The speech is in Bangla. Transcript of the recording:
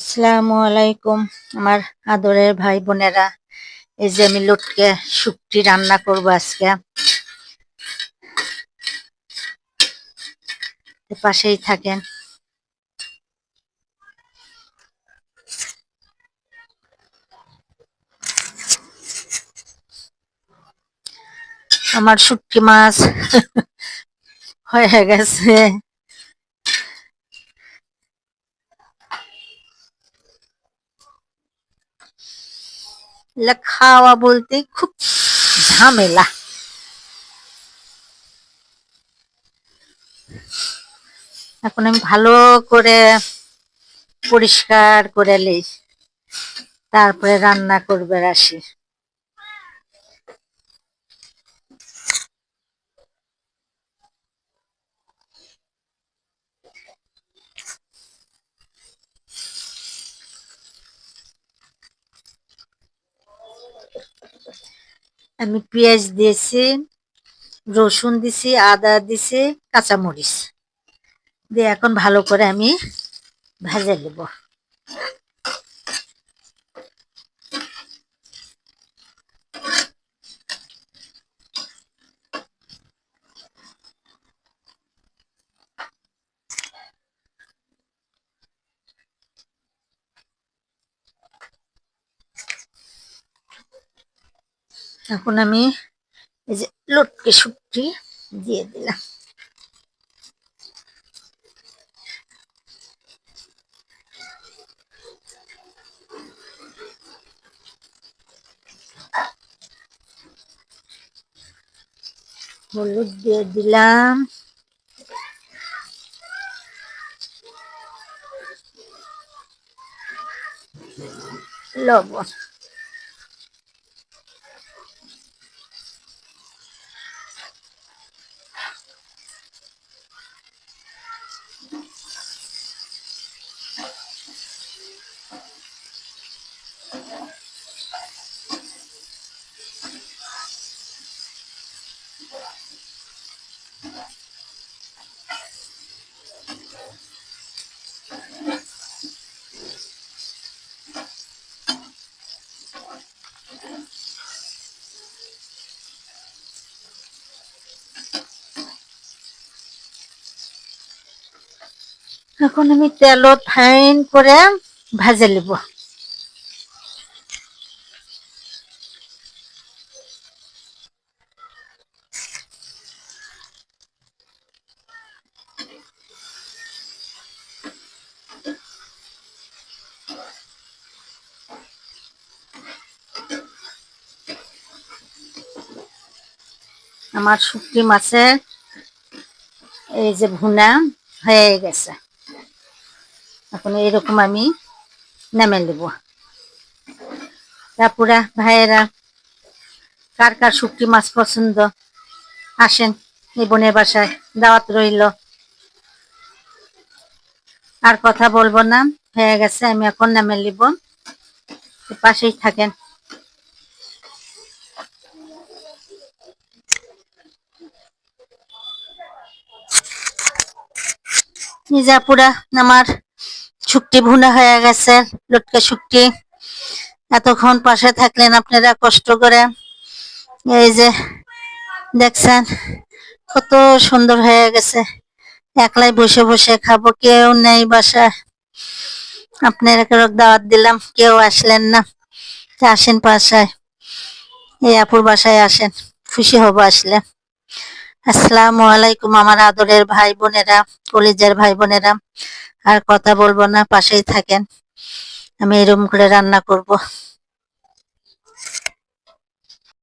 আসসালামু আলাইকুম, আমার আদরের ভাই বোনেরা। এই যে আমি লটকে শুক্তি রান্না করব আজকে। পাশেই থাকেন। আমার শুটকি মাছ হয়ে গেছে। খাওয়া বলতে খুব ঝামেলা এখন আমি ভালো করে পরিষ্কার করে লই। তারপরে রান্না করবে আসি আমি পেঁয়াজ দিয়েছি, রসুন দিছি আদা দিছি কাঁচামরিচ। দিয়ে এখন ভালো করে আমি ভেজে নেব। এখন আমি এই যে লটকে শুটকি দিয়ে দিলাম। হলুদ দিয়ে দিলাম। লবণ। এখন আমি তেলত ফাইন করে ভাজে নেব আমার শুকরি মাছের এই যে ভুনা হয়ে গেছে। এখন এরকম আমি নামে নেব। তারপরে ভাইয়েরা, কার কার শুকটি মাছ পছন্দ? আসেন, এই বোনের বাসায় দাওয়াত রইল। আর কথা বলব না, হয়ে গেছে, আমি এখন নামে নিব। পাশেই থাকেন। নিজাপুরা আমার শুক্তি ভুনা হয়ে গেছে, লটকা শুক্তি এতক্ষণ পাশে থাকলেন আপনারা কষ্ট করে। এই যে দেখছেন, কত সুন্দর হয়ে গেছে। একলাই বসে বসে খাব, কেউ নেই বাসায়। আপনারা কেউ দাওয়াত দিলাম, কেউ আসলেন না। আসেন বাসায়। এই আপুর বাসায় আসেন, খুশি হব আসলে। আসসালামু আলাইকুম আমার আদরের ভাই বোনেরা, কলিজের ভাই বোনেরা। আর কথা বলব না, পাশেই থাকেন। আমি এরকম করে রান্না করব।